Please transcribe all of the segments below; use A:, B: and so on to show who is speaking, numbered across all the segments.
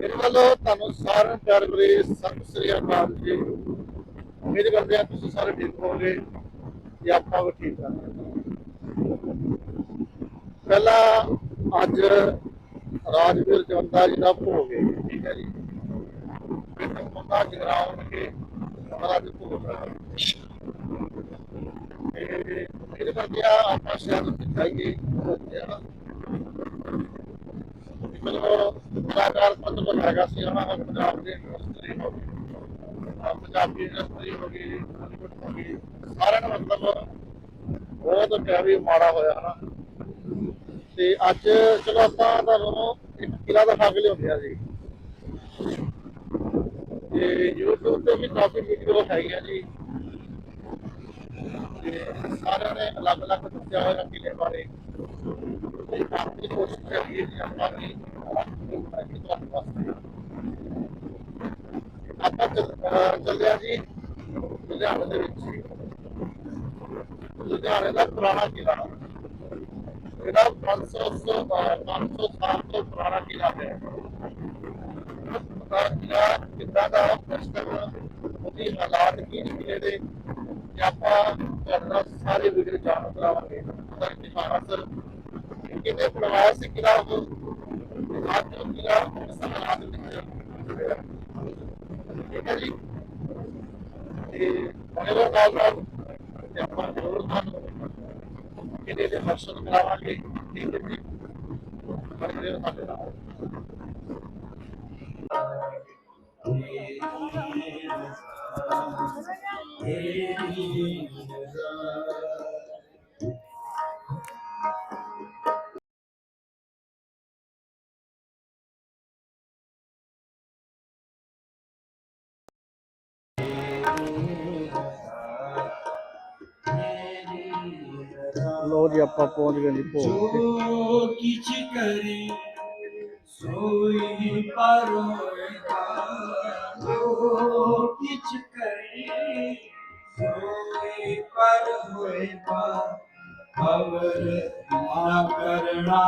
A: ਮੇਰੇ ਵੱਲੋਂ ਤੁਹਾਨੂੰ ਸਾਰਿਆਂ ਪਿਆਰ ਭਰੀ ਸਤਿ ਸ੍ਰੀ ਅਕਾਲ ਜੀ। ਉਮੀਦ ਕਰਦੇ ਹਾਂ ਤੁਸੀਂ ਸਾਰੇ ਠੀਕ ਹੋਵੋਗੇ ਤੇ ਆਪਾਂ ਵੀ ਠੀਕ ਹਾਂ। ਪਹਿਲਾਂ ਅੱਜ ਰਾਜਵੀਰ ਜਵੰਦਾ ਜੀ ਦਾ ਭੋਗ ਹੈ, ਠੀਕ ਹੈ ਜੀ। ਪਿੰਡ ਮੁੰਡਾ ਜਗਰਾਉਂ ਉਹਨਾਂ ਦਾ ਭੋਗ ਹੈ ਤੇ ਮੇਰੇ ਆਪਾਂ ਸ਼ਹਿਰ ਨੂੰ ਜਾਈਏ ਮੈਨੂੰ ਕਲਾਕਾਰ ਪੱਤ ਤੋਂ ਹੈਗਾ ਸੀ ਉਹਨਾਂ ਦਾ ਪੰਜਾਬ ਦੇ ਇੰਡਸਟਰੀ ਹੋ ਗਈ। ਆਹ ਪੰਜਾਬੀ ਇੰਡਸਟਰੀ ਹੋ ਗਈ ਬਾਲੀਵੁੱਡ ਹੋ ਗਈ, ਸਾਰਿਆਂ ਨੂੰ ਮਤਲਬ ਬਹੁਤ ਪਿਆ ਮਾੜਾ ਹੋਇਆ, ਹਨਾ। ਤੇ ਅੱਜ ਚਲੋ ਆਪਾਂ ਤੁਹਾਨੂੰ ਇੱਕ ਕਿਲਾ ਦਿਖਾ ਕੇ ਲਿਆਉਂਦੇ ਆ ਜੀ। ਤੇ YouTube ਤੇ ਵੀ ਕਾਫੀ ਵੀਡੀਓ ਹੈਗੀਆਂ ਜੀ। ਤੇ ਸਾਰਿਆਂ ਨੇ ਅਲੱਗ-ਅਲੱਗ ਦੱਸਿਆ ਹੋਇਆ ਕਿਲੇ ਬਾਰੇ। ਤੇ ਆਪਣੀ ਕੋਸ਼ਿਸ਼ ਕਰੀਏ ਕਿ ਆਪਾਂ ਵੀ ਆਪਾਂ ਚੱਲਿਆ ਜੀ ਲੁਧਿਆਣੇ ਦੇ ਵਿੱਚ ਲੁਧਿਆਣੇ ਦਾ ਪੁਰਾਣਾ ਕਿਲਾ ਇਹਦਾ 500 500 ਸਾਲ ਤੋਂ ਪੁਰਾਣਾ ਕਿਲਾ ਹੈ ਪਤਾ ਕਿਲਾ ਕਿੱਦਾਂ ਦਾ ਕਸਟਮ ਉਹਦੀ ਹਾਲਾਤ ਕੀ ਨੇ ਦੇ ਆਪਾਂ ਤੁਹਾਡਾ ਸਾਰੇ ਵੀਡੀਓ ਜਾਣ ਕਰਾਵਾਂਗੇ ਉਹਦਾ ਇਤਿਹਾਸ ਕਿਤੇ ਬਣਵਾਇਆ ਸੀ ਅੱਜ ਉਹ ਕਿਲਾ ਠੀਕ ਹੈ ਜੀ? ਤੇ ਬਣੇ ਨਾਲ ਨਾਲ ਆਪਾਂ ਜ਼ਰੂਰ ਤੁਹਾਨੂੰ ਕਿਤੇ ਦੇ ਦਰਸ਼ਨ ਕਰਾਵਾਂਗੇ। ਠੀਕ ਹੈ ਜੀ? ਬਣੇ ਰਹੋ ਸਾਡੇ ਨਾਲ ਜੀ, ਆਪਾਂ ਪਹੁੰਚ ਗਏ ਜੀ, ਭੋਗ ਤੇ।
B: ਜੋ ਕਿਛ ਕਰੇ, ਸੋਈ ਪਰੋਇਤਾ ਜੋ ਕਿਛ ਕਰੇ, ਸੋਈ ਪਰ ਹੋਏ ਪਾ ਅਵਰ ਨਾ ਕਰਣਾ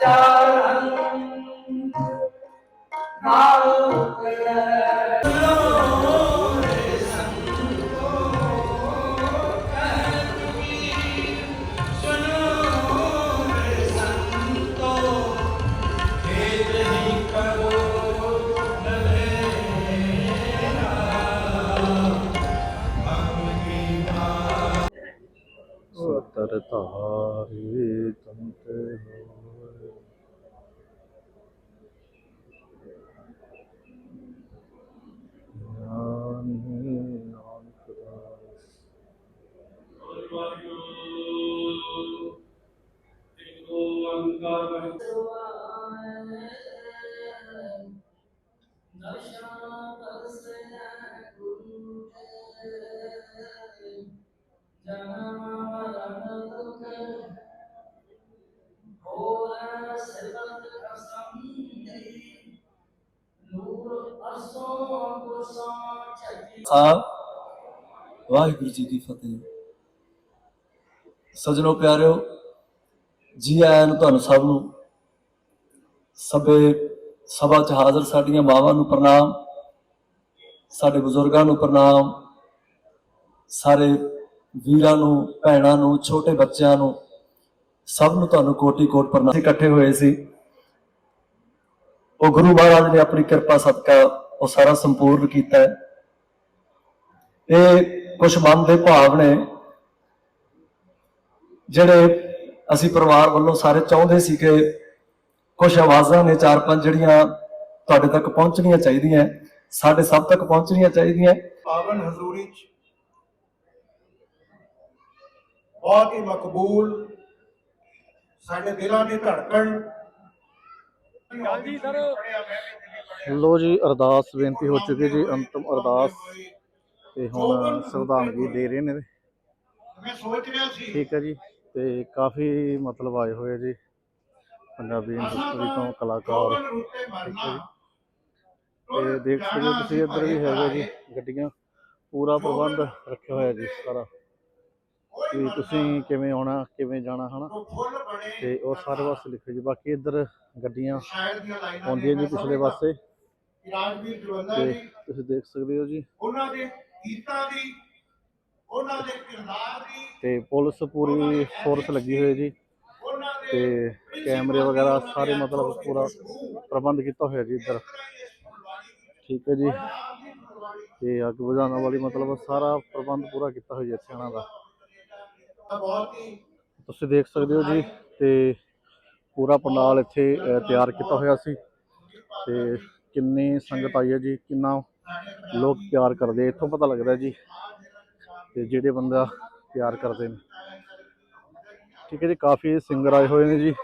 B: ਜੋ
A: Amen. All
C: ਸਾਹਿਬ, ਵਾਹਿਗੁਰੂ ਜੀ ਕੀ ਫਤਿਹ। ਸਜਣੋ ਪਿਆਰਿਓ, ਜੀ ਆਇਆਂ ਨੂੰ ਤੁਹਾਨੂੰ ਸਭ ਨੂੰ ਸਭੇ ਸਭਾ ਚ ਹਾਜ਼ਰ ਸਾਡੀਆਂ ਮਾਵਾਂ ਨੂੰ ਪ੍ਰਣਾਮ, ਸਾਡੇ ਬਜ਼ੁਰਗਾਂ ਨੂੰ ਪ੍ਰਣਾਮ, ਸਾਰੇ ਵੀਰਾਂ ਨੂੰ, ਭੈਣਾਂ ਨੂੰ, ਛੋਟੇ ਬੱਚਿਆਂ ਨੂੰ ਸਭ ਨੂੰ ਤੁਹਾਨੂੰ ਕੋਟੀ ਕੋਟ ਪ੍ਰਣਾਮ ਇਕੱਠੇ ਹੋਏ ਸੀ। ਉਹ ਗੁਰੂ ਮਹਾਰਾਜ ਨੇ ਆਪਣੀ ਕਿਰਪਾ ਸਦਕਾ ਉਹ ਸਾਰਾ ਸੰਪੂਰਨ ਕੀਤਾ ਹੈ। ਇਹ ਕੁਝ ਮਨ ਦੇ ਭਾਵ ਨੇ ਜਿਹੜੇ ਅਸੀਂ ਪਰਿਵਾਰ ਵੱਲੋਂ ਸਾਰੇ ਚਾਹੁੰਦੇ ਸੀ ਕਿ ਕੁਝ ਆਵਾਜ਼ਾਂ ਨੇ ਚਾਰ ਪੰਜ ਜਿਹੜੀਆਂ ਤੁਹਾਡੇ ਤੱਕ ਪਹੁੰਚਣੀਆਂ ਚਾਹੀਦੀਆਂ ਸਾਡੇ ਸਭ ਤੱਕ ਪਹੁੰਚਣੀਆਂ ਚਾਹੀਦੀਆਂ।
D: ਪਾਵਨ ਹਜ਼ੂਰੀ ਚ ਬਹੁਤ ਹੀ ਮਕਬੂਲ ਸਾਡੇ ਦਿਲਾਂ ਦੀ ਧੜਕਣ।
E: ਲੋ ਜੀ ਅਰਦਾਸ ਬੇਨਤੀ ਹੋ ਚੁੱਕੀ ਜੀ ਅੰਤਮ ਅਰਦਾਸ। ਤੇ ਹੁਣ ਸਰਦਾਨਗੀ ਦੇ ਰਹੇ ਨੇ
D: ਮੈਂ ਸੋਚ ਰਿਹਾ ਸੀ।
E: ਠੀਕ ਹੈ ਜੀ ਤੇ ਕਾਫੀ ਮਤਲਬ ਆਏ ਹੋਏ ਜੀ। ਪੰਜਾਬੀ ਇੰਡਸਟਰੀ ਤੋਂ ਕਲਾਕਾਰ। ਤੇ ਦੇਖ ਸਕਦੇ ਹੋ ਤੁਸੀਂ ਇੱਧਰ ਵੀ ਹੈਗੇ ਜੀ ਗੱਡੀਆਂ। ਪੂਰਾ ਪ੍ਰਬੰਧ ਰੱਖਿਆ ਹੋਇਆ ਜੀ ਸਾਰਾ। ਕਿ ਤੁਸੀਂ ਕਿਵੇਂ ਆਉਣਾ ਕਿਵੇਂ ਜਾਣਾ ਹਨਾ? ਤੇ ਉਹ ਸਾਰੇ ਪਾਸੇ ਲਿਖੋ ਜੀ। ਬਾਕੀ ਇੱਧਰ ਗੱਡੀਆਂ ਆਉਂਦੀਆਂ ਜੀ ਪਿਛਲੇ ਪਾਸੇ।
D: ਰਾਜਵੀਰ ਜਵੰਦਾ ਜੀ।
E: ਤੁਸੀਂ ਦੇਖ ਸਕਦੇ ਹੋ ਜੀ।
D: ਉਹਨਾਂ ਦੇ ਗੀਤਾਂ ਦੀ ਉਹਨਾਂ ਦੇ ਕਿਰਦਾਰ ਦੀ
E: ਤੇ ਪੁਲਿਸ ਪੂਰੀ ਫੋਰਸ ਲੱਗੀ ਹੋਈ ਹੈ ਜੀ
D: ਉਹਨਾਂ
E: ਤੇ ਕੈਮਰੇ ਵਗੈਰਾ ਸਾਰੇ ਮਤਲਬ ਪੂਰਾ ਪ੍ਰਬੰਧ ਕੀਤਾ ਹੋਇਆ ਜੀ ਇੱਧਰ। ਠੀਕ ਹੈ ਜੀ। ਤੇ ਅੱਗ ਬੁਝਾਉਣ ਵਾਲੀ ਮਤਲਬ ਸਾਰਾ ਪ੍ਰਬੰਧ ਪੂਰਾ ਕੀਤਾ ਹੋਇਆ ਇੱਥੇ ਇਹਨਾਂ ਦਾ। ਤੁਸੀਂ ਦੇਖ ਸਕਦੇ ਹੋ ਜੀ ਤੇ ਪੂਰਾ ਪੰਡਾਲ ਇੱਥੇ ਤਿਆਰ ਕੀਤਾ ਹੋਇਆ ਸੀ। ਤੇ ਕਿੰਨੀ ਸੰਗਤ ਆਈ ਹੈ ਜੀ ਕਿੰਨਾ ਲੋਕ ਪਿਆਰ ਕਰਦੇ, ਇੱਥੋਂ ਪਤਾ ਲੱਗਦਾ ਜੀ ਤੇ ਜਿਹੜੇ ਬੰਦਾ ਪਿਆਰ ਕਰਦੇ ਨੇ। ਠੀਕ ਹੈ ਜੀ, ਕਾਫੀ ਸਿੰਗਰ ਆਏ ਹੋਏ ਨੇ ਜੀ।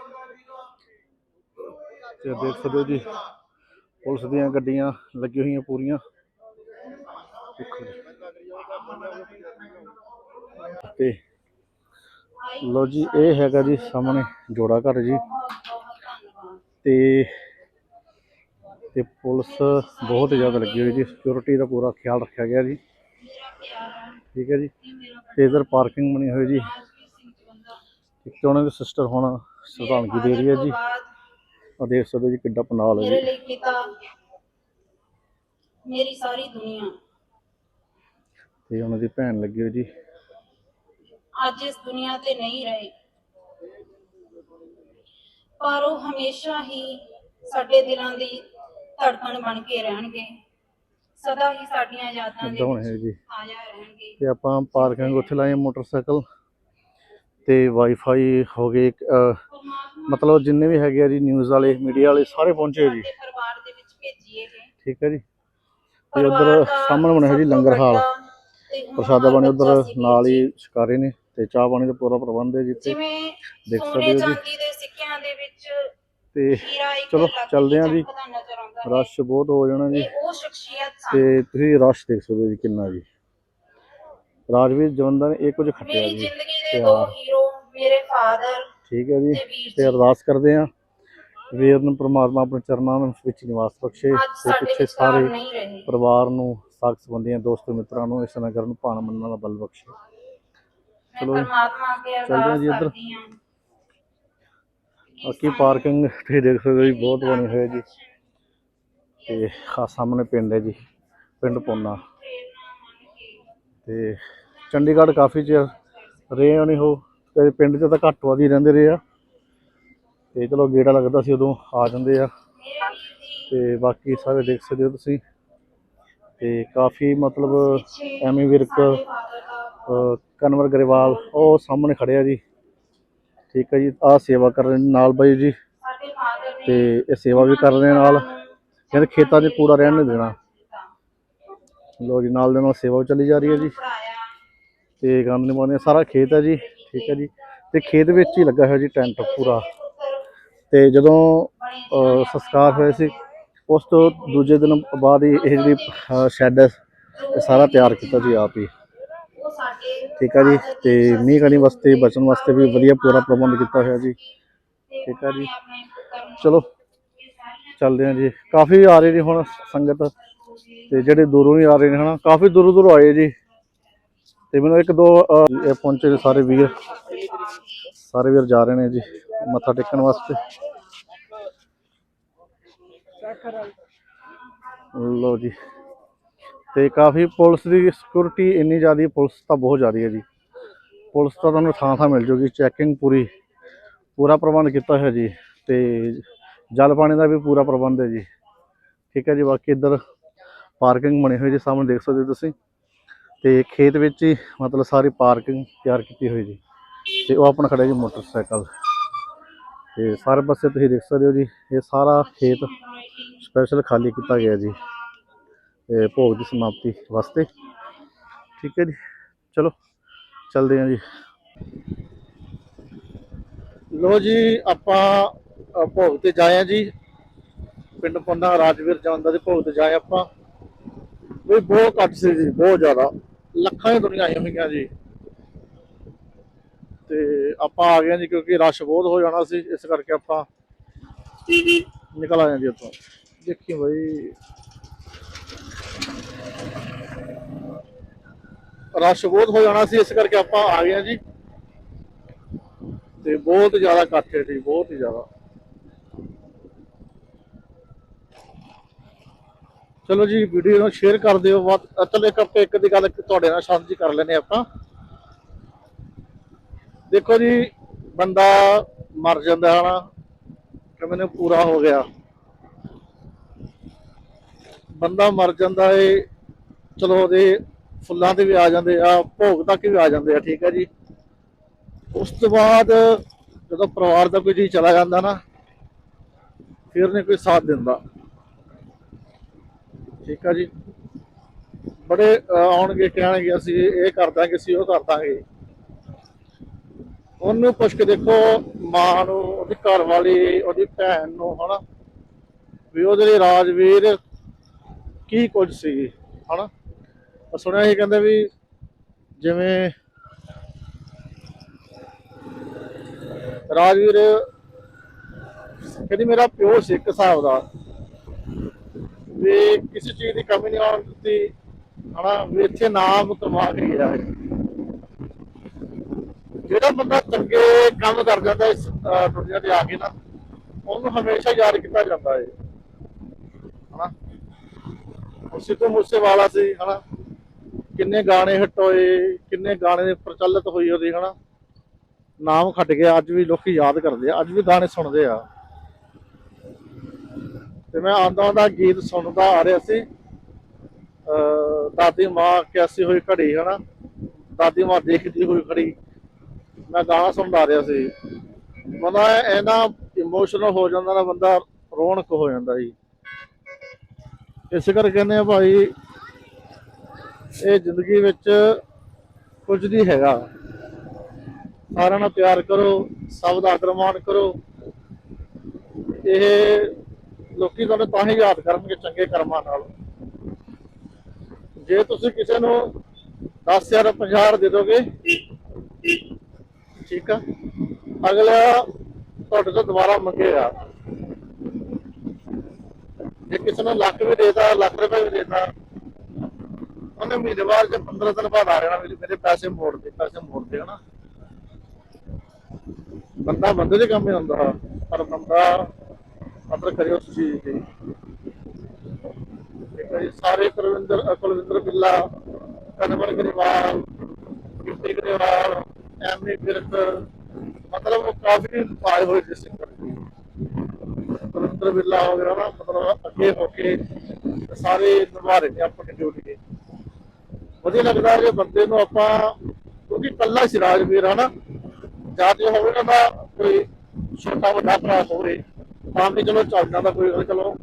E: ਤੇ ਦੇਖ ਸਕਦੇ ਹੋ ਜੀ, ਪੁਲਿਸ ਦੀਆਂ ਗੱਡੀਆਂ ਲੱਗੀਆਂ ਹੋਈਆਂ ਪੂਰੀਆਂ। ਦੇਖੋ ਤੇ ਲੋ ਜੀ, ਇਹ ਹੈਗਾ ਜੀ ਸਾਹਮਣੇ ਜੋੜਾ ਘਰ ਜੀ। ਤੇ ਤੇ ਪੁਲਿਸ ਬਹੁਤ ਜ਼ਿਆਦਾ ਲੱਗੀ ਹੋਈ ਜੀ। ਸਿਕਿਉਰਿਟੀ ਦਾ ਪੂਰਾ ਖਿਆਲ ਰੱਖਿਆ ਗਿਆ ਜੀ। ਠੀਕ ਹੈ ਜੀ। ਤੇ ਇਧਰ ਪਾਰਕਿੰਗ ਬਣੀ ਹੋਈ ਜੀ। ਇੱਕ ਉਹਨਾਂ ਦੇ ਸਿਸਟਰ ਹੁਣ ਸ਼ਰਧਾਂਜਲੀ ਦੇ ਰਹੀ ਹੈ ਜੀ। ਆ ਦੇਖ ਸਕਦੇ ਜੀ ਕਿੱਡਾ ਪੰਡਾਲ ਹੈ
F: ਮੇਰੇ
E: ਜੀ
F: ਲਈ ਪਿਤਾ ਮੇਰੀ ਸਾਰੀ ਦੁਨੀਆ।
E: ਤੇ ਉਹਨਾਂ ਦੀ ਭੈਣ ਲੱਗੀ ਹੋਈ ਜੀ।
F: ਅੱਜ ਇਸ ਦੁਨੀਆ ਤੇ ਨਹੀਂ ਰਹੇ। ਪਰ ਉਹ ਹਮੇਸ਼ਾ ਹੀ ਸਾਡੇ ਦਿਲਾਂ ਦੀ ਧੜਕਣ ਬਣ ਕੇ ਰਹਿਣਗੇ। ਸਦਾ ਹੀ ਸਾਡੀਆਂ ਯਾਦਾਂ ਦੇ ਵਿੱਚ
E: ਜੀ।
F: ਤਾਜ਼ਾ ਰਹਿਣਗੇ।
E: ਤੇ ਆਪਾਂ ਪਾਰਕਿੰਗ ਉੱਥੇ ਲਾਏ ਮੋਟਰਸਾਈਕਲ। ਤੇ ਵਾਈਫਾਈ ਹੋ ਗਏ ਮਤਲਬ ਜਿੰਨੇ ਵੀ ਹੈਗੇ ਆ ਜੀ ਨਿਊਜ਼ ਵਾਲੇ ਮੀਡੀਆ ਵਾਲੇ ਸਾਰੇ ਪਹੁੰਚੇ ਜੀ।
F: ਪਰਿਵਾਰ ਦੇ ਵਿੱਚ ਭੇਜੀਏ
E: ਠੀਕ ਹੈ ਜੀ। ਤੇ ਉਧਰ ਸਾਹਮਣੇ ਬਣਿਆ ਜੀ ਲੰਗਰ ਹਾਲ। ਪ੍ਰਸ਼ਾਦਾ ਪਾਣੀ ਉਧਰ ਨਾਲ ਹੀ। ਸ਼ਿਕਾਰੇ ਨੇ ਤੇ ਚਾਹ ਪਾਣੀ ਦਾ ਪੂਰਾ ਪ੍ਰਬੰਧ ਹੈ ਜੀ ਇੱਥੇ।
F: ਜਿਵੇਂ
E: ਦੇਖ ਸਕਦੇ ਹੋ ਜੀ।
F: ਚਾਂਦੀ ਦੇ ਸਿੱਕਿਆਂ ਦੇ ਵਿੱਚ
E: ਤੇ ਚਲੋ ਚੱਲਦੇ ਹਾਂ ਜੀ। ਰਸ਼ ਬਹੁਤ ਹੋ ਜਾਣਾ ਜੀ। ਤੇ ਤੁਸੀਂ ਰਸ਼ ਦੇਖ ਸਕਦੇ ਹੋ ਜੀ ਕਿੰਨਾ ਜੀ। ਰਾਜਵੀਰ ਜਵੰਦਾ ਨੇ ਇਹ ਕੁਝ ਖੱਟਿਆ ਜੀ।
F: ਜ਼ਿੰਦਗੀ ਦੇ ਹੀਰੋ ਮੇਰੇ ਫਾਦਰ
E: ਠੀਕ ਹੈ ਜੀ।
F: ਤੇ
E: ਤੇ ਅਰਦਾਸ ਕਰਦੇ ਆ। ਵੀਰ ਨੂੰ ਪ੍ਰਮਾਤਮਾ ਆਪਣੇ ਚਰਨਾਂ ਵਿੱਚ ਨਿਵਾਸ ਬਖਸ਼ੇ। ਤੇ ਪਿੱਛੇ ਸਾਰੇ ਪਰਿਵਾਰ ਨੂੰ ਸਾਥ ਸੰਬੰਧੀਆਂ ਦੋਸਤਾਂ ਮਿੱਤਰਾਂ ਨੂੰ ਇਸ ਨਗਰ ਨੂੰ ਭਾਣ ਮੰਨਣ ਦਾ ਬਲ ਬਖਸ਼ੇ। ਚਲੋ।
F: ਪਰਮਾਤਮਾ ਅੱਗੇ ਅਰਦਾਸ। ਕਰਦੀ ਹਾਂ
E: ਬਾਕੀ ਪਾਰਕਿੰਗ ਤੁਸੀਂ ਦੇਖ ਸਕਦੇ ਹੋ ਜੀ, ਬਹੁਤ ਬਣੀ ਹੋਈ ਹੈ ਜੀ। ਤੇ ਆ ਸਾਹਮਣੇ ਪਿੰਡ ਹੈ ਜੀ, ਪਿੰਡ ਪੋਨਾ। ਤੇ ਚੰਡੀਗੜ੍ਹ ਕਾਫੀ ਚਿਰ ਰਹੇ ਹੋ ਨਹੀਂ ਹੋ, ਤੇ ਪਿੰਡ 'ਚ ਤਾਂ ਘੱਟ ਵੱਧ ਰਹਿੰਦੇ ਰਹੇ ਆ। ਤੇ ਚਲੋ ਗੇੜਾ ਲੱਗਦਾ ਸੀ ਉਦੋਂ ਆ ਜਾਂਦੇ ਆ।
F: ਮੇਰੇ
E: ਤੇ ਬਾਕੀ ਸਾਰੇ ਦੇਖ ਸਕਦੇ ਹੋ ਤੁਸੀਂ। ਤੇ ਕਾਫੀ ਮਤਲਬ ਐਮੀ ਵਿਰਕ
F: ਸਾਡੇ
E: ਕਨਵਰ ਗਰੇਵਾਲ ਉਹ ਸਾਹਮਣੇ ਖੜੇ ਆ ਜੀ। ਠੀਕ ਹੈ ਜੀ ਆ ਸੇਵਾ ਕਰ ਰਹੇ ਨਾਲ ਬਾਈ ਜੀ।
F: ਸਾਡੇ
E: ਤੇ ਇਹ ਸੇਵਾ ਵੀ ਕਰ ਰਹੇ ਨਾਲ। ਕਹਿੰਦੇ ਖੇਤਾਂ 'ਚ ਕੂੜਾ ਰਹਿਣ ਨਹੀਂ ਦੇਣਾ। ਲੋ ਜੀ, ਨਾਲ ਦੇ ਨਾਲ ਸੇਵਾ ਵੀ ਚੱਲੀ ਜਾ ਰਹੀ ਹੈ ਜੀ।
F: ਪੜਾਇਆ
E: ਤੇ ਗੰਦ ਨਹੀਂ ਪਾਉਂਦੇ ਸਾਰਾ ਖੇਤ ਹੈ ਜੀ, ਠੀਕ ਹੈ ਜੀ। ਤੇ ਖੇਤ ਵਿੱਚ ਹੀ ਲੱਗਾ ਹੋਇਆ ਜੀ ਟੈਂਟ ਪੂਰਾ। ਤੇ ਜਦੋਂ ਸੰਸਕਾਰ ਹੋਇਆ ਸੀ, ਉਸ ਤੋਂ ਦੂਜੇ ਦਿਨ ਬਾਅਦ ਹੀ ਇਹ ਜਿਹੜੀ ਸ਼ੈੱਡ ਹੈ, ਇਹ ਸਾਰਾ ਤਿਆਰ ਕੀਤਾ ਜੀ ਆਪ ਹੀ। ਠੀਕ ਹੈ ਜੀ ਤੇ ਮੀਂਹ ਕਣੀ ਵਾਸਤੇ ਬਚਣ ਵਾਸਤੇ ਵੀ ਵਧੀਆ ਪੂਰਾ ਪ੍ਰਬੰਧ ਕੀਤਾ ਹੋਇਆ ਜੀ। ਠੀਕ ਹੈ ਜੀ।
F: ਨੂੰ
E: ਚਲੋ ਚੱਲਦੇ ਹਾਂ ਜੀ। ਕਾਫੀ ਆ ਰਹੀ ਜੀ ਹੁਣ ਸੰਗਤ
A: ਤੇ ਜਿਹੜੇ ਦੂਰੋਂ ਵੀ ਆ ਰਹੇ ਨੇ ਹਨਾ ਕਾਫੀ ਦੂਰੋਂ ਦੂਰੋਂ ਆਏ ਜੀ। ਤੇ ਮੈਨੂੰ ਇੱਕ ਦੋ ਇਹ ਪਹੁੰਚੇ ਨੇ ਸਾਰੇ ਵੀਰ। ਸਾਰੇ ਵੀਰ ਜਾ ਰਹੇ ਨੇ ਜੀ ਮੱਥਾ ਟੇਕਣ ਵਾਸਤੇ। ਲੋ ਜੀ। ਤੇ ਕਾਫੀ ਪੁਲਿਸ ਦੀ ਸਿਕਿਉਰਿਟੀ ਇੰਨੀ ਜ਼ਿਆਦੀ, ਪੁਲਿਸ ਤਾਂ ਬਹੁਤ ਜ਼ਿਆਦੀ ਹੈ ਜੀ। ਪੁਲਿਸ ਤਾਂ ਤੁਹਾਨੂੰ ਥਾਂ ਥਾਂ ਮਿਲ ਜੂਗੀ ਚੈਕਿੰਗ ਪੂਰੀ, ਪੂਰਾ ਪ੍ਰਬੰਧ ਕੀਤਾ ਹੋਇਆ ਜੀ। ਤੇ ਜਲ ਪਾਣੀ ਦਾ ਵੀ ਪੂਰਾ ਪ੍ਰਬੰਧ ਹੈ ਜੀ। ਠੀਕ ਹੈ ਜੀ, ਬਾਕੀ ਇੱਧਰ ਪਾਰਕਿੰਗ ਬਣੀ ਹੋਈ ਜੀ, ਸਾਹਮਣੇ ਦੇਖ ਸਕਦੇ ਹੋ ਤੁਸੀਂ। ਤੇ ਖੇਤ ਵਿੱਚ ਹੀ ਮਤਲਬ ਸਾਰੀ ਪਾਰਕਿੰਗ ਤਿਆਰ ਕੀਤੀ ਹੋਈ ਜੀ। ਤੇ ਉਹ ਆਪਣਾ ਖੜਾ ਜੀ ਮੋਟਰਸਾਈਕਲ। ਤੇ ਸਾਰੇ ਪਾਸੇ ਤੁਸੀਂ ਦੇਖ ਸਕਦੇ ਹੋ ਜੀ, ਇਹ ਸਾਰਾ ਖੇਤ ਸਪੈਸ਼ਲ ਖਾਲੀ ਕੀਤਾ ਗਿਆ ਜੀ। ਭੋਗ ਦੀ ਸਮਾਪਤੀ ਵਾਸਤੇ। ਠੀਕ ਹੈ ਜੀ। ਚਲੋ, ਚੱਲਦੇ ਹਾਂ ਜੀ। ਲੋ ਜੀ, ਆਪਾਂ ਭੋਗ ਤੇ ਜਾਏ ਜੀ। ਪਿੰਡ ਪੰਨਾ ਰਾਜਵੀਰ ਜਾਂਦਾ ਦੇ ਭੋਗ ਤੇ ਜਾਏ ਆਪਾਂ। ਵੀ ਬਹੁਤ ਘੱਟ ਸੀ ਜੀ, ਬਹੁਤ ਜ਼ਿਆਦਾ। ਲੱਖਾਂ ਦੀ ਦੁਨੀਆ ਆਈ ਹੋਈਆਂ ਜੀ। ਤੇ ਆਪਾਂ ਆ ਗਏ ਜੀ ਕਿਉਂਕਿ ਰਸ਼ ਬਹੁਤ ਹੋ ਜਾਣਾ ਸੀ, ਇਸ ਕਰਕੇ ਆਪਾਂ ਨਿਕਲ ਆਏ ਜੀ ਉੱਥੋਂ ਦੇਖੀ ਬਈ। ਰਸ਼ ਬਹੁਤ ਹੋ ਜਾਣਾ ਸੀ, ਇਸ ਕਰਕੇ ਆਪਾਂ ਆ ਗਏ ਜੀ। ਤੇ ਬਹੁਤ ਜ਼ਿਆਦਾ ਇਕੱਠ ਹੈ ਜੀ, ਬਹੁਤ ਹੀ ਜ਼ਿਆਦਾ। ਚਲੋ ਜੀ ਵੀਡੀਓ ਨੂੰ ਸ਼ੇਅਰ ਕਰ ਦਿਓ। ਵੱਧ ਚਲੋ ਇੱਕ ਆਪਾਂ ਇੱਕ ਦੀ ਗੱਲ ਤੁਹਾਡੇ ਨਾਲ ਸਾਂਝੀ ਕਰ ਲੈਨੇ ਆਪਾਂ। ਦੇਖੋ ਜੀ, ਬੰਦਾ ਮਰ ਜਾਂਦਾ ਹੈ ਨਾ ਕਿ ਮੈਨੂੰ ਪੂਰਾ ਹੋ ਗਿਆ। ਬੰਦਾ ਮਰ ਜਾਂਦਾ ਏ, ਚਲੋ ਉਹਦੇ ਫੁੱਲਾਂ ਤੇ ਵੀ ਆ ਜਾਂਦੇ ਆ, ਭੋਗ ਤੱਕ ਵੀ ਆ ਜਾਂਦੇ ਆ, ਠੀਕ ਹੈ ਜੀ। ਉਸ ਤੋਂ ਬਾਅਦ ਜਦੋਂ ਪਰਿਵਾਰ ਦਾ ਕੋਈ ਜੀ ਚਲਾ ਜਾਂਦਾ ਨਾ, ਫਿਰ ਨਹੀਂ ਕੋਈ ਸਾਥ ਦਿੰਦਾ। ਠੀਕ ਆ ਜੀ। ਬੜੇ ਆਉਣਗੇ, ਕਹਿਣਗੇ ਅਸੀਂ ਇਹ ਕਰ ਦਾਂਗੇ, ਅਸੀਂ ਉਹ ਕਰ ਦਾਂਗੇ। ਉਹਨੂੰ ਪੁੱਛ ਕੇ ਦੇਖੋ, ਮਾਂ ਨੂੰ, ਉਹਦੀ ਘਰ ਵਾਲੀ ਉਹਦੀ ਭੈਣ ਨੂੰ, ਹਨਾ? ਵੀ ਉਹਦੇ ਲਈ ਰਾਜਵੀਰ ਕੀ ਕੁਝ ਸੀ, ਹਨਾ? ਮੈਂ ਸੁਣਿਆ ਇਹ ਕਹਿੰਦੇ ਵੀ ਜਿਵੇਂ ਰਾਜਵੀਰ, ਕਹਿੰਦੀ ਮੇਰਾ ਪਿਓ ਸਿੱਖ ਸਾਹਿਬ ਦਾ, ਵੀ ਕਿਸੇ ਚੀਜ਼ ਦੀ ਕਮੀ ਨਹੀਂ ਆਉਣ ਦਿੱਤੀ, ਹਨਾ, ਵੀ ਇੱਥੇ ਨਾਮ ਕਮਾ ਕੇ ਗਿਆ ਹੈ ਜਿਹੜਾ ਬੰਦਾ ਚੰਗੇ ਕੰਮ ਕਰ ਜਾਂਦਾ ਇਸ ਦੁਨੀਆ ਤੇ ਆ ਕੇ ਨਾ, ਉਹਨੂੰ ਹਮੇਸ਼ਾ ਯਾਦ ਕੀਤਾ ਜਾਂਦਾ ਹੈ ਹਨਾ? ਉਹ ਸਿੱਧੂ ਮੂਸੇ ਵਾਲਾ ਸੀ, ਹਨਾ? ਕਿੰਨੇ ਗਾਣੇ ਹਿੱਟ ਹੋਏ, ਕਿੰਨੇ ਗਾਣੇ ਪ੍ਰਚਲਿਤ ਹੋਈ ਉਹਦੀ, ਹਨਾ? ਨਾਮ ਖੱਟ ਗਿਆ, ਅੱਜ ਵੀ ਲੋਕੀ ਯਾਦ ਕਰਦੇ ਆ, ਅੱਜ ਵੀ ਗਾਣੇ ਸੁਣਦੇ ਆ। ਤੇ ਮੈਂ ਆਂਦਾ ਆਂਦਾ ਗੀਤ ਸੁਣਦਾ ਆ ਰਿਹਾ ਸੀ। ਦਾਦੀ ਮਾਂ ਕਿਆਸੀ ਹੋਈ ਘੜੀ, ਹਨਾ? ਦਾਦੀ ਮਾਂ ਦੇਖਦੀ ਹੋਈ ਘੜੀ। ਮੈਂ ਗਾਣਾ ਸੁਣਦਾ ਆ ਰਿਹਾ ਸੀ। ਬੰਦਾ ਐਨਾ ਇਮੋਸ਼ਨਲ ਹੋ ਜਾਂਦਾ ਨਾ, ਬੰਦਾ ਰੌਣਕ ਹੋ ਜਾਂਦਾ ਜੀ। ਇਸ ਕਰਕੇ ਕਹਿੰਦੇ ਆ ਭਾਈ ਇਹ ਜ਼ਿੰਦਗੀ ਵਿੱਚ ਕੁਝ ਨਹੀਂ ਹੈਗਾ। ਸਾਰਿਆਂ ਨਾਲ ਪਿਆਰ ਕਰੋ, ਸਭ ਦਾ ਆਦਰ ਮਾਣ ਕਰੋ। ਇਹ ਲੋਕੀ ਤੁਹਾਨੂੰ ਤਾਂ ਹੀ ਯਾਦ ਕਰਨਗੇ ਚੰਗੇ ਕਰਮਾਂ ਨਾਲ। ਜੇ ਤੁਸੀਂ ਕਿਸੇ ਨੂੰ 10000 50 ਦੇ ਦੋਗੇ, ਠੀਕ ਆ, ਅਗਲਾ ਤੁਹਾਡੇ ਤੋਂ ਦੁਬਾਰਾ ਮੰਗੇਗਾ। ਜੇ ਕਿਸੇ ਨੂੰ ਲੱਖ ਵੀ ਦੇਦਾ ਲੱਖ ਰੁਪਏ ਵੀ ਦੇਦਾ ਉਹਨੇ ਮਹੀਨੇ ਬਾਅਦ ਜੇ 15 ਦਿਨ ਬਾਅਦ ਆ ਜਾਣਾ ਮੇਰੇ ਪੈਸੇ ਮੋੜ ਦੇ ਪੈਸੇ ਮੋੜ ਦੇ ਹਨਾ। ਬੰਦਾ ਬੰਦੇ ਦੇ ਕੰਮ ਹੀ ਹੁੰਦਾ ਪਰ ਬੰਦਾ ਅਦਰ ਕਰਿਓ ਉਸ ਜੀ, ਸਾਰੇ ਕੁਲਵਿੰਦਰ ਕੁਲਵਿੰਦਰ ਬਿੱਲਾ ਕਨਵਰ ਗਰੀਵਾਲ ਕਿਰਤੀ ਗਰੀਵਾਲ ਐਮੀ ਫਿਰਕ ਮਤਲਬ ਉਹ ਕਾਫੀ ਪਾਏ ਹੋਏ ਜਿਸ ਕੁਲਵਿੰਦਰ ਬਿੱਲਾ ਹੋ ਗਿਆ ਨਾ ਮਤਲਬ ਅੱਗੇ ਹੋ ਕੇ ਸਾਰੇ ਨਿਭਾ ਰਹੇ ਨੇ ਆਪਣੀ ਡਿਊਟੀ ਵਧੀਆ ਲੱਗਦਾ ਜੇ ਬੰਦੇ ਨੂੰ ਆਪਾਂ, ਕਿਉਂਕਿ ਕੱਲਾ ਸੀ ਰਾਜਵੀਰ ਹਨਾ ਜਾਂ ਹੋਵੇ ਨਾ ਦਾ ਕੋਈ ਛੋਟਾ ਵੱਡਾ ਭਰਾ ਹੋਵੇ, ਤਾਂ ਵੀ ਚਲੋ ਚੱਲ ਜਾਂਦਾ ਕੋਈ ਗੱਲ ਚਲੋ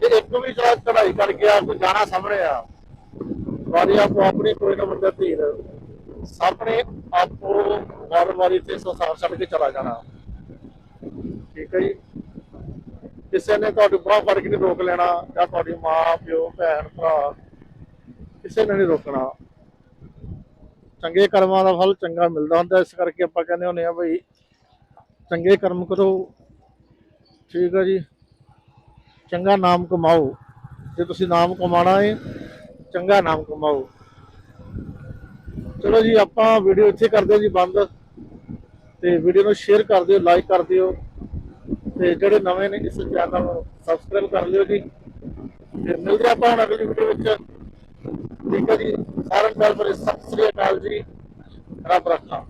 A: ਜੇ ਇੱਕ ਵੀ ਚਲਾ ਚੜਾਈ ਕਰ ਗਿਆ ਕੋਈ ਜਾਣਾ ਸਾਹਮਣੇ ਆ, ਵਾਰੀ ਆਪੋ ਆਪਣੀ, ਕੋਈ ਨਾ ਬੰਦਾ ਧੀਰ, ਸਾਹਮਣੇ ਆਪੋ ਵਾਰ ਵਾਰੀ ਤੇ ਸੰਸਾਰ ਛੱਡ ਕੇ ਚਲਾ ਜਾਣਾ। ਠੀਕ ਹੈ ਜੀ? ਕਿਸੇ ਨੇ ਤੁਹਾਡੇ ਬਾਹ ਫੜ ਕੇ ਰੋਕ ਲੈਣਾ, ਜਾਂ ਤੁਹਾਡੀ ਮਾਂ, ਪਿਓ, ਭੈਣ, ਭਰਾ ਕਿਸੇ ਨੇ ਨਹੀਂ ਰੋਕਣਾ। ਚੰਗੇ ਕਰਮਾਂ ਦਾ ਫਲ ਚੰਗਾ ਮਿਲਦਾ ਹੁੰਦਾ, ਇਸ ਕਰਕੇ ਆਪਾਂ ਕਹਿੰਦੇ ਹੁੰਦੇ ਆ ਬਈ ਚੰਗੇ ਕਰਮ ਕਰੋ। ਠੀਕ ਹੈ ਜੀ। ਚੰਗਾ ਨਾਮ ਕਮਾਓ। ਜੇ ਤੁਸੀਂ ਨਾਮ ਕਮਾਉਣਾ ਹੈ ਚੰਗਾ ਨਾਮ ਕਮਾਓ। ਚਲੋ ਜੀ, ਆਪਾਂ ਵੀਡੀਓ ਇੱਥੇ ਕਰਦੇ ਜੀ, ਬੰਦ। ਤੇ ਵੀਡੀਓ ਨੂੰ ਸ਼ੇਅਰ ਕਰ ਦਿਓ ਲਾਈਕ ਕਰ ਦਿਓ। ਤੇ ਜਿਹੜੇ ਨਵੇਂ ਨੇ, ਇਸ ਚੈਨਲ ਨੂੰ ਸਬਸਕ੍ਰਾਈਬ ਕਰ ਲਿਓ ਜੀ। ਤੇ ਮਿਲਦੇ ਆਪਾਂ ਹੁਣ ਅਗਲੀ ਵੀਡੀਓ ਵਿੱਚ। ਠੀਕ ਹੈ ਜੀ ਸਾਰਿਆਂ ਨੂੰ ਪਿਆਰ ਭਰੀ ਸਤਿ ਸ੍ਰੀ ਅਕਾਲ ਜੀ। ਰੱਬ ਰੱਖਾ।